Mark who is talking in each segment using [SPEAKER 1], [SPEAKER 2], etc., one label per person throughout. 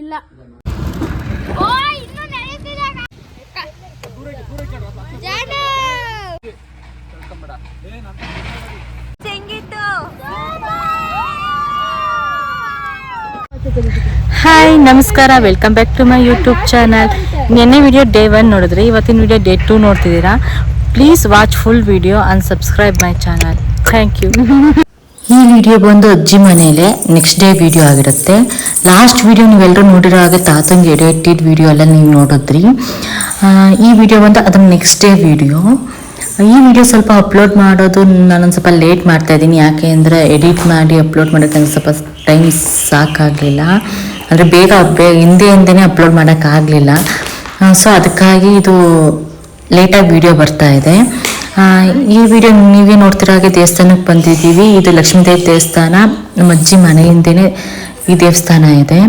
[SPEAKER 1] ಇಲ್ಲ.
[SPEAKER 2] ಹಾಯ್, ನಮಸ್ಕಾರ. Welcome back to my YouTube channel ನಿನ್ನೆ ವಿಡಿಯೋ ಡೇ ಒನ್ ನೋಡಿದ್ರೆ. ಇವತ್ತಿನ ವಿಡಿಯೋ ಡೇ ಟೂ ನೋಡ್ತಿದ್ದೀರಾ. Please watch full video and subscribe my channel thank you ಈ video ಬಂದು ಅಜ್ಜಿ ಮನೇಲೆ ನೆಕ್ಸ್ಟ್ ಡೇ ವಿಡಿಯೋ ಆಗಿರುತ್ತೆ. ಲಾಸ್ಟ್ ವಿಡಿಯೋ ನೀವೆಲ್ಲರೂ ನೋಡಿರೋ ಹಾಗೆ ತಾತಂಗೆ ಎಡಿಟೆಡ್ ವಿಡಿಯೋ ಎಲ್ಲ ನೀವು ನೋಡಿದ್ರಿ. ಈ ವಿಡಿಯೋ ಬಂದು ಅದನ್ನ ನೆಕ್ಸ್ಟ್ ಡೇ ವಿಡಿಯೋ ಈ ವಿಡಿಯೋ ಸ್ವಲ್ಪ ಅಪ್ಲೋಡ್ ಮಾಡೋದು ನಾನೊಂದು ಸ್ವಲ್ಪ ಲೇಟ್ ಮಾಡ್ತಾ ಇದ್ದೀನಿ. ಯಾಕೆ ಅಂದರೆ ಎಡಿಟ್ ಮಾಡಿ ಅಪ್ಲೋಡ್ ಮಾಡೋಕ್ಕೆ ನನಗೆ ಸ್ವಲ್ಪ ಟೈಮ್ ಸಾಕಾಗಲಿಲ್ಲ. ಅಂದರೆ ಬೇಗ ಬೇ, ಹಿಂದೆ ಅಪ್ಲೋಡ್ ಮಾಡೋಕ್ಕಾಗಲಿಲ್ಲ. ಸೊ ಅದಕ್ಕಾಗಿ ಇದು ಲೇಟಾಗಿ ವಿಡಿಯೋ ಬರ್ತಾ ಇದೆ. ಈ ವಿಡಿಯೋ ನೀವೇ ನೋಡ್ತಿರೋ ಹಾಗೆ ದೇವಸ್ಥಾನಕ್ಕೆ ಬಂದಿದ್ದೀವಿ. ಇದು ಲಕ್ಷ್ಮೀದೇವಿ ದೇವಸ್ಥಾನ. ನಮ್ಮ ಅಜ್ಜಿ ಮನೆ ಹಿಂದೆನೇ ಈ ದೇವಸ್ಥಾನ ಇದೆ.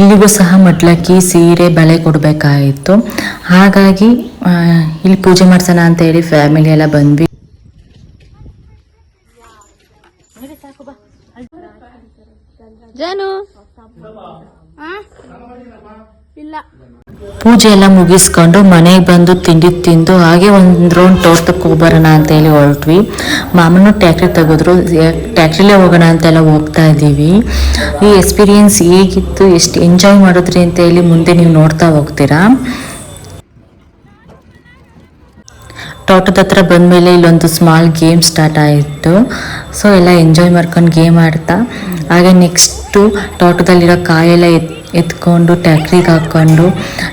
[SPEAKER 2] ಇಲ್ಲಿಗೂ ಸಹ ಮಡ್ಲಕ್ಕಿ, ಸೀರೆ, ಬಳೆ ಕೊಡಬೇಕಾಯಿತು. ಹಾಗಾಗಿ ಇಲ್ಲಿ ಪೂಜೆ ಮಾಡ್ಸೋಣ ಅಂತ ಹೇಳಿ ಫ್ಯಾಮಿಲಿ ಎಲ್ಲ ಬಂದ್ವಿ.
[SPEAKER 1] ಜಾನು? ಇಲ್ಲ.
[SPEAKER 2] ಪೂಜೆ ಎಲ್ಲ ಮುಗಿಸ್ಕೊಂಡು ಮನೆಗೆ ಬಂದು ತಿಂಡಿ ತಿಂದು ಹಾಗೆ ಒಂದು ರೌಂಡ್ ತೋಟಕ್ಕೆ ಹೋಗ್ಬರೋಣ ಅಂತ ಹೇಳಿ ಹೊರಟ್ವಿ. ಮಾಮನು ಟ್ಯಾಕ್ಟ್ರಿ ತೆಗೆದ್ರು. ಟ್ಯಾಕ್ಟ್ರಿಲೇ ಹೋಗೋಣ ಅಂತೆಲ್ಲ ಹೋಗ್ತಾ ಇದ್ದೀವಿ. ಈ ಎಕ್ಸ್ಪೀರಿಯನ್ಸ್ ಹೇಗಿತ್ತು, ಎಷ್ಟು ಎಂಜಾಯ್ ಮಾಡಿದ್ರಿ ಅಂತ ಹೇಳಿ ಮುಂದೆ ನೀವು ನೋಡ್ತಾ ಹೋಗ್ತೀರಾ? ತೋಟದ ಹತ್ರ ಬಂದಮೇಲೆ ಇಲ್ಲೊಂದು ಸ್ಮಾಲ್ ಗೇಮ್ ಸ್ಟಾರ್ಟ್ ಆಯಿತು. ಸೊ ಎಲ್ಲ ಎಂಜಾಯ್ ಮಾಡ್ಕೊಂಡು ಗೇಮ್ ಆಡ್ತಾ. ಹಾಗೆ ನೆಕ್ಸ್ಟು ತೋಟದಲ್ಲಿರೋ ಕಾಯೆಲ್ಲ ಎತ್ ಎತ್ಕೊಂಡು ಟ್ಯಾಕ್ಟ್ರಿಗೆ ಹಾಕ್ಕೊಂಡು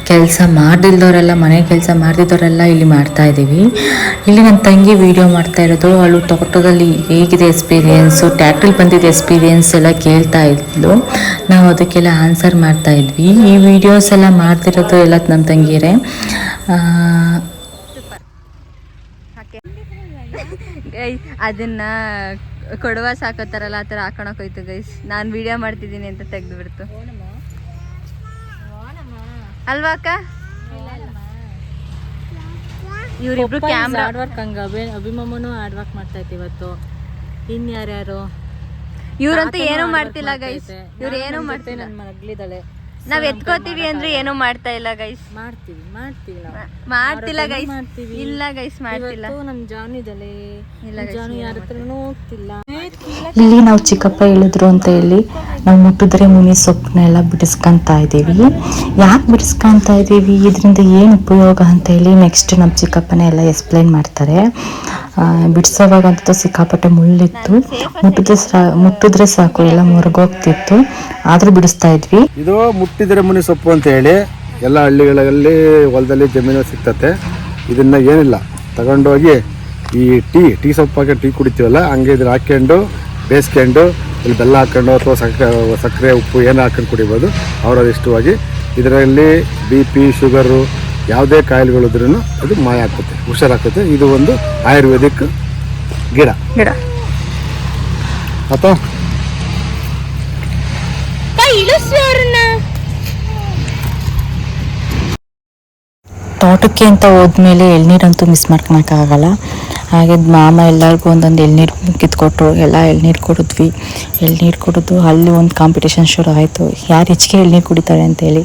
[SPEAKER 2] ಕೆಲಸ ಮಾಡ್ದಿಲ್ದವರೆಲ್ಲ ಮನೆ ಕೆಲಸ ಮಾಡ್ದಿದ್ದವರೆಲ್ಲ ಇಲ್ಲಿ ಮಾಡ್ತಾ ಇದ್ದೀವಿ. ಇಲ್ಲಿ ನನ್ನ ತಂಗಿ ವೀಡಿಯೋ ಮಾಡ್ತಾ ಇರೋದು. ಅವಳು ತೋಟದಲ್ಲಿ ಹೇಗಿದೆ ಎಕ್ಸ್ಪೀರಿಯೆನ್ಸು ಟ್ಯಾಕ್ಟ್ರಿಗೆ ಬಂದಿದ್ದ ಎಕ್ಸ್ಪೀರಿಯೆನ್ಸ್ ಎಲ್ಲ ಕೇಳ್ತಾ ಇದ್ಲು. ನಾವು ಅದಕ್ಕೆಲ್ಲ ಆನ್ಸರ್ ಮಾಡ್ತಾ ಇದ್ವಿ. ಈ ವಿಡಿಯೋಸ್ ಎಲ್ಲ ಮಾಡ್ತಿರೋದು ಎಲ್ಲ ಆ,
[SPEAKER 1] ಗೈಸ್ ಅದನ್ನ ಕೊಡುವ ಸಾಕೋತಾರಲ್ಲ ಆ ಥರ ಹಾಕೊಳಕ್ ಹೋಯ್ತು ಗೈಸ್ ನಾನು ವಿಡಿಯೋ ಮಾಡ್ತಿದ್ದೀನಿ ಅಂತ ತೆಗೆದು ಬಿಡ್ತು ಅಲ್ವಾ ಅಕ್ಕ? ಇವರಿಬ್ರು ಕ್ಯಾಮ್ರಾ
[SPEAKER 2] ಹಾರ್ಡ್ ವರ್ಕ್ ಹಂಗ. ಅಭಿ ಅಭಿಮಮ್ಮನು ಹಾರ್ಡ್ ವರ್ಕ್ ಮಾಡ್ತಾ ಇತ್ತು ಇವತ್ತು. ಇನ್ ಯಾರ್ಯಾರು?
[SPEAKER 1] ಇವ್ರಂತೂ ಏನೂ ಮಾಡ್ತಿಲ್ಲ ಗೈಸ್ ಇವ್ರು ಏನೂ ಮಾಡ್ತಿಲ್ಲ.
[SPEAKER 2] ನನ್ನ ಮಗಳಿದ್ದಾಳೆ.
[SPEAKER 1] ನಾವ್ ಎತ್ಕೋತೀವಿ ಅಂದ್ರೆ ಏನೂ ಮಾಡ್ತಾ ಇಲ್ಲ ಗೈಸ್
[SPEAKER 2] ಮಾಡ್ತೀವಿ ಮಾಡ್ತೀವಿ
[SPEAKER 1] ಮಾಡ್ತಿಲ್ಲ ಗೈಸ್
[SPEAKER 2] ಮಾಡ್ತೀವಿ.
[SPEAKER 1] ಇಲ್ಲ ಗೈಸ್ ಮಾಡ್ತಿಲ್ಲ.
[SPEAKER 2] ನಮ್ ಜಾನ್ ಇದ್ದಾಳೆ
[SPEAKER 1] ಇಲ್ಲ
[SPEAKER 2] ಜಾನು ಯಾರ ಹತ್ರನೂ ಹೋಗ್ತಿಲ್ಲ.
[SPEAKER 3] ಇಲ್ಲಿ ನಾವು ಚಿಕ್ಕಪ್ಪ ಹೇಳಿದ್ರು ಅಂತ ಹೇಳಿ ನಾವು ಮುಟ್ಟಿದ್ರೆ ಮುನಿ ಸೊಪ್ಪನ್ನೆಲ್ಲ ಬಿಡಿಸ್ಕೊಂತ ಇದ್ದೀವಿ. ಯಾಕೆ ಬಿಡಿಸ್ಕೊಂತ ಇದ್ದೀವಿ? ಇದರಿಂದ ಏನು ಉಪಯೋಗ ಅಂತ ಹೇಳಿ ನೆಕ್ಸ್ಟ್ ನಮ್ಮ ಚಿಕ್ಕಪ್ಪನೇ ಎಲ್ಲ ಎಕ್ಸ್ಪ್ಲೈನ್ ಮಾಡ್ತಾರೆ. ಬಿಡಿಸೋವಾಗಂತೂ ಸಿಕ್ಕಾಪಟ್ಟೆ ಮುಳ್ಳಿತ್ತು. ಮುಟ್ಟಿದ್ರೆ ಮುಟ್ಟಿದ್ರೆ ಸಾಕು, ಎಲ್ಲ ಮುರುಗೋಗ್ತಿತ್ತು. ಆದರೂ ಬಿಡಿಸ್ತಾ ಇದ್ವಿ.
[SPEAKER 4] ಇದು ಮುಟ್ಟಿದ್ರೆ ಮುನಿ ಸೊಪ್ಪು ಅಂತ ಹೇಳಿ ಎಲ್ಲ ಹಳ್ಳಿಗಳಲ್ಲಿ ಹೊಲದಲ್ಲಿ ಜಮೀನು ಸಿಗ್ತತೆ. ಇದನ್ನ ಏನಿಲ್ಲ. ತಗೊಂಡೋಗಿ ಈ ಟೀ ಟೀ ಸೊಪ್ಪು ಹಾಕಿ ಟೀ ಕುಡಿತೀವಲ್ಲ ಹಂಗೆ ಇದ್ರ ಹಾಕ್ಕೊಂಡು ಬೇಯಿಸ್ಕೊಂಡು ಇಲ್ಲಿ ಬೆಲ್ಲ ಹಾಕ್ಕೊಂಡು ಅಥವಾ ಸಕ್ಕರೆ ಸಕ್ಕರೆ ಉಪ್ಪು ಏನು ಹಾಕೊಂಡು ಕುಡಿಬೋದು. ಅವರ ಇಷ್ಟವಾಗಿ. ಇದರಲ್ಲಿ ಬಿ ಪಿ ಶುಗರು ಯಾವುದೇ ಕಾಯಿಲೆಗಳಿದ್ರೂ ಅದು ಮಾಯ ಆಗ್ತದೆ ಹುಷಾರಾಗ್ತದೆ. ಇದು ಒಂದು ಆಯುರ್ವೇದಿಕ್ ಗಿಡ.
[SPEAKER 1] ಗಿಡ.
[SPEAKER 4] ಅಥವಾ
[SPEAKER 3] ತೋಟಕ್ಕೆ ಅಂತ ಹೋದ್ಮೇಲೆ ಎಳ್ನೀರಂತೂ ಮಿಸ್ ಮಾಡ್ಕೊಳಕ್ಕಾಗಲ್ಲ. ಹಾಗೆ ಮಾಮ ಎಲ್ಲರಿಗೂ ಒಂದೊಂದು ಎಳ್ನೀರು ಕಿತ್ಕೊಟ್ರು, ಎಲ್ಲ ಎಳ್ನೀರು ಕೊಡಿದ್ವಿ. ಎಳ್ನೀರು ಕುಡಿದು ಅಲ್ಲಿ ಒಂದು ಕಾಂಪಿಟೇಷನ್ ಶುರು ಆಯಿತು. ಯಾರು ಹೆಚ್ಚಿಗೆ ಎಳ್ನೀರು ಕುಡಿತಾರೆ ಅಂತೇಳಿ.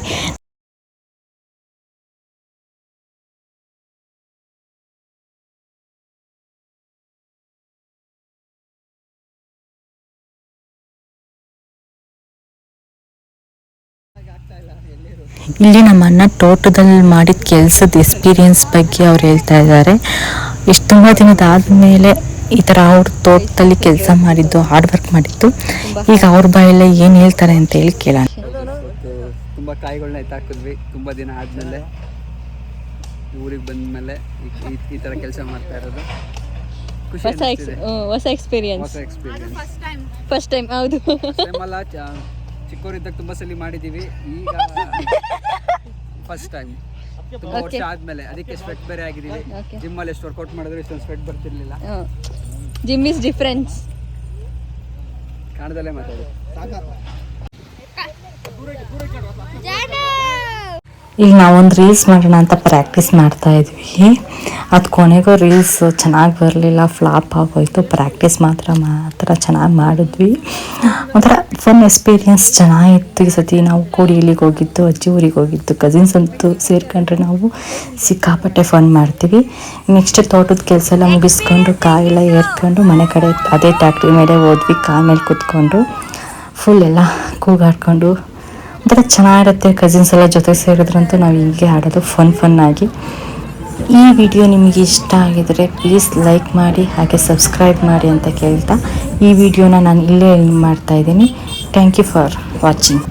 [SPEAKER 3] ಇಲ್ಲಿ ನಮ್ಮ ಅಣ್ಣ ತೋಟದಲ್ಲಿ ಮಾಡಿದ ಕೆಲಸದ ಎಕ್ಸ್ಪೀರಿಯನ್ಸ್ ಬಗ್ಗೆ ಅವ್ರು ಹೇಳ್ತಾ ಇದ್ದಾರೆ ಎಷ್ಟು ತುಂಬ ದಿನದಾದ್ಮೇಲೆ ಈ ಥರ ಅವ್ರ ತೋಟದಲ್ಲಿ ಕೆಲಸ ಮಾಡಿದ್ದು ಹಾರ್ಡ್ ವರ್ಕ್ ಮಾಡಿದ್ದು. ಈಗ ಅವ್ರ ಬಾಯಲ್ಲೇ ಏನು ಹೇಳ್ತಾರೆ ಅಂತ ಹೇಳಿ ಕೇಳೋಣ.
[SPEAKER 5] ತುಂಬ ಕಾಯಿಗಳನ್ನ ಎತ್ತಾಕಿದ್ವಿ ತುಂಬ ದಿನ ಆದಮೇಲೆ ಊರಿಗೆ ಬಂದಮೇಲೆ ಈ ಥರ ಕೆಲಸ ಮಾಡ್ತಾ ಇರೋದು.
[SPEAKER 1] ಹೊಸ ಎಕ್ಸ್ ಹೊಸ ಎಕ್ಸ್ಪೀರಿಯನ್ಸ್
[SPEAKER 5] ಹೊಸ ಎಕ್ಸ್ಪೀರಿಯನ್ಸ್
[SPEAKER 1] ಫಸ್ಟ್ ಟೈಮ್ ಹೌದು.
[SPEAKER 5] ಚಿಕ್ಕವರಿದ್ದಾಗ ತುಂಬ ಸಲ ಮಾಡಿದ್ದೀವಿ ಈಗ ಫಸ್ಟ್ ಟೈಮ್ ತುಂಬ ವರ್ಷ ಆದಮೇಲೆ ಅದಕ್ಕೆ ಸ್ವೆಟ್ ಬೇರೆ ಆಗಿದೀವಿ
[SPEAKER 1] Okay.
[SPEAKER 5] ಜಿಮ್ಮಲ್ಲಿ ಎಷ್ಟು ವರ್ಕೌಟ್ ಮಾಡಿದ್ರು ಇಷ್ಟೊಂದು ಸ್ವೆಟ್ ಬರ್ತಿರ್ಲಿಲ್ಲ.
[SPEAKER 1] ಜಿಮ್ ಇಸ್ ಡಿಫ್ರೆನ್ಸ್
[SPEAKER 5] ಕಾಣದಲ್ಲೇ ಮಾತಾಡಿ.
[SPEAKER 3] ಈಗ ನಾವೊಂದು ರೀಲ್ಸ್ ಮಾಡೋಣ ಅಂತ ಪ್ರಾಕ್ಟೀಸ್ ಮಾಡ್ತಾ ಇದ್ವಿ. ಅದು ಕೊನೆಗೂ ರೀಲ್ಸ್ ಚೆನ್ನಾಗಿ ಬರಲಿಲ್ಲ ಫ್ಲಾಪ್ ಆಗೋಯ್ತು. ಪ್ರಾಕ್ಟೀಸ್ ಮಾತ್ರ ಮಾತ್ರ ಚೆನ್ನಾಗಿ ಮಾಡಿದ್ವಿ. ಒಂಥರ ಫನ್ ಎಕ್ಸ್ಪೀರಿಯನ್ಸ್ ಚೆನ್ನಾಗಿತ್ತು ಈ ಸತಿ. ನಾವು ಕೂಡಿ ಇಲ್ಲಿಗೆ ಹೋಗಿದ್ದು, ಅಜ್ಜಿ ಊರಿಗೆ ಹೋಗಿದ್ದು ಕಸಿನ್ಸ್ ಅಂತೂ ಸೇರ್ಕೊಂಡ್ರೆ ನಾವು ಸಿಕ್ಕಾಪಟ್ಟೆ ಫನ್ ಮಾಡ್ತೀವಿ. ನೆಕ್ಸ್ಟ್ ತೋಟದ ಕೆಲಸ ಎಲ್ಲ ಮುಗಿಸ್ಕೊಂಡು, ಕಾಯೆಲ್ಲ ಏರ್ಕೊಂಡು, ಮನೆ ಕಡೆ ಅದೇ ಟ್ಯಾಕ್ಟ್ರಿ ಮೇಲೆ ಹೋದ್ವಿ ಕಾಯಿ ಮೇಲೆ ಕೂತ್ಕೊಂಡು. ಫುಲ್ ಎಲ್ಲ ಕೂಗಾಡ್ಕೊಂಡು ಒಂಥರ ಚೆನ್ನಾಗಿರುತ್ತೆ ಕಸಿನ್ಸ್ ಎಲ್ಲ ಜೊತೆ ಸೇರಿದ್ರಂತೂ ನಾವು ಹೀಗೆ ಆಡೋದು ಫನ್ ಫನ್ ಆಗಿ. ಈ ವಿಡಿಯೋ ನಿಮಗೆ ಇಷ್ಟ ಆಗಿದರೆ ಪ್ಲೀಸ್ ಲೈಕ್ ಮಾಡಿ ಹಾಗೆ ಸಬ್ಸ್ಕ್ರೈಬ್ ಮಾಡಿ ಅಂತ ಕೇಳ್ತಾ ಈ ವಿಡಿಯೋನ ನಾನು ಇಲ್ಲೇ ಮಾಡ್ತಾ ಇದ್ದೀನಿ. Thank you for watching